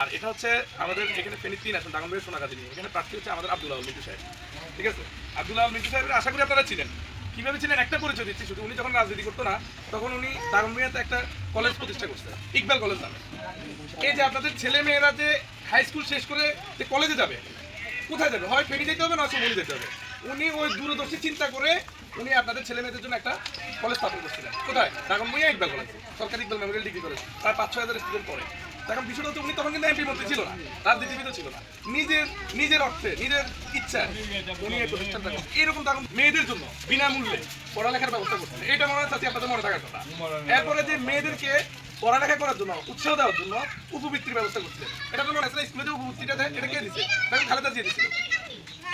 আর এটা হচ্ছে আমাদের এখানে ফেনী তিন ডাঙ্গনবাড়ি নিয়ে। এখানে প্রার্থী হচ্ছে আমাদের আব্দুল্লাহ মিন্টু সাহেব। ঠিক আছে? আব্দুল্লাহ মিন্টু সাহেবের আশা করি আপনারা ছিলেন ছিলেন একটা পরিচয় দিচ্ছি, শুধু উনি যখন রাজনীতি করতো না, তখন উনি একটা কলেজ প্রতিষ্ঠা করছে ইকবাল কলেজ নামে। এই যে আপনাদের ছেলে মেয়েরা যে হাই স্কুল শেষ করে যে কলেজে যাবে, কোথায় যাবে? হয় ফেনী যেতে হবে না মনে যেতে হবে? উনি ওই দূরদর্শী চিন্তা করে উনি আপনাদের ছেলে মেয়েদের জন্য একটা কলেজ স্থাপন করছিলেন। কোথায়? মুইয়া ইকবাল কলেজ, সরকারি ইকবাল মেমোরিয়াল ডিগ্রি কলেজ প্রায় পাঁচ ছয় হাজার স্টুডেন্ট পড়ে। বিষয়টা হচ্ছে উনি তখন কিন্তু এমপি মন্ত্রী ছিল না। ছিল না। নিজের নিজের অর্থে নিজের ইচ্ছা উনি এই প্রতিষ্ঠানটা এরকম তখন মেয়েদের জন্য বিনামূল্যে পড়ালেখার ব্যবস্থা করছেন। এটা মনে হচ্ছে আপনাদের মনে থাকার কথা। এরপরে যে মেয়েদেরকে পড়ালেখা করার জন্য উৎসাহ দেওয়ার জন্য উপবৃত্তির ব্যবস্থা করছে। এটা তো মনে আছে না, স্কুলে যে উপবৃত্তিটা দেয় এটা কে দিচ্ছে তখন খালেদা দিয়ে দিচ্ছে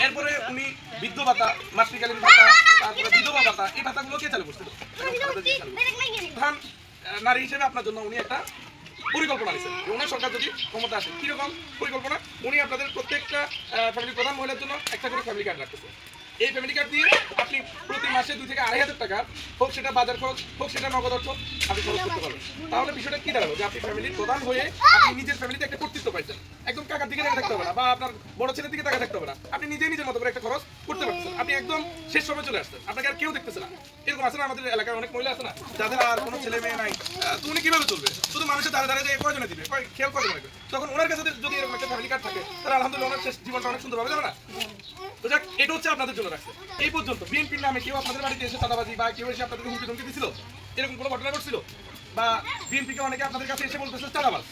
এরপরে উনি বৃদ্ধ ভাতা মাতৃকালীন ভাতা তারপরে বিধবা ভাতা এই ভাতাগুলো কে চালু করছিল। প্রধান নারী হিসেবে আপনার জন্য উনি একটা পরিকল্পনা নিয়েছেন যে ওনার সরকার যদি ক্ষমতা আসে, কীরকম পরিকল্পনা? উনি আপনাদের প্রত্যেকটা ফ্যামিলি প্রধান মহিলার জন্য একটা করে ফ্যামিলি কার্ড রাখতেছে। এই ফ্যামিলি কার্ড দিয়ে আপনি প্রতি মাসে দুই থেকে আড়াই হাজার টাকা, হোক সেটা বাজার খরচ, হোক সেটা নগদ অর্থ, আপনি খরচ করতে পারবেন। তাহলে বিষয়টা কি দাঁড়াল? যে আপনি ফ্যামিলির প্রধান হয়ে আপনি নিজের ফ্যামিলিতে একটা কর্তৃত্ব পাইছেন। একদম কাকার দিকে তাকা থাকতে হবে না, বা আপনার বড় ছেলের দিকে তাকা থাকতে হবে না। আপনি নিজে নিজের মতো করে একটা খরচ করতে একদম শেষ সময় চলে আসছেন আপনাকে আর কেউ দেখতেছে না। এরকম আছে না, আমাদের এলাকায় অনেক মহিলা আছে না, যাদের আর কোনো ছেলে মেয়ে নাই। তো উনি কীভাবে চলবে? শুধু মানুষের দ্বারা দ্বারা যে কয়জনে দিবে খেয়াল কয়জন রাখবে তখন ওনার কাছে যদি এরকম একটা ফ্যামিলি কার্ড থাকে, তাহলে আলহামদুলিল্লাহ ওনার শেষ জীবনটা অনেক সুন্দর হবে যাবে না? তো যাক, এটা হচ্ছে আপনাদের জন্য রাখছে। এই পর্যন্ত বিএনপির নামে কেউ আপনাদের বাড়িতে এসে চাঁদাবাজি বা কেউ এসে আপনাদেরকে হুমকি ধমকি দিছিল? এরকম কোনো ঘটনা ঘটছিল? বা বিএনপিকে অনেকে আপনাদের কাছে এসে বলতেছে, চাঁদাবাজ।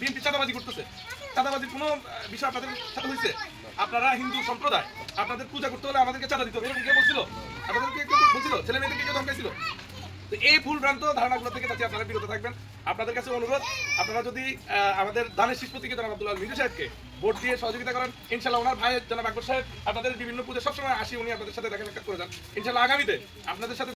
বিএনপি চাঁদাবাজি করতেছে। চাঁদাবাজির কোনো বিষয় আপনাদের সাথে হয়েছে? আপনারা হিন্দু সম্প্রদায়, আপনাদের পূজা করতে হলে আমাদেরকে চাঁদা দিতে এরকম কেউ বলছিল? আপনাদেরকে বলছিল? ছেলে মেয়েদেরকে কেউ ধমকাইছিল? তো এই ভুল ভ্রান্ত ধারণাগুলো থেকে যাতে আপনারা বিরত থাকবেন, আপনাদের কাছে অনুরোধ, আপনারা যদি আমাদের দানের শিল্প থেকে জনাব আব্দুল্লাহ মিজু সাহেবকে ভোট দিয়ে সহযোগিতা করেন ইনশাল্লাহ ওনার ভাই জনাব আকবর সাহেব, আপনাদের বিভিন্ন পুজো সবসময় আসি, উনি আপনাদের সাথে দেখা সাক্ষাৎ করে যান। ইনশাল্লাহ আগামীতে আপনাদের সাথে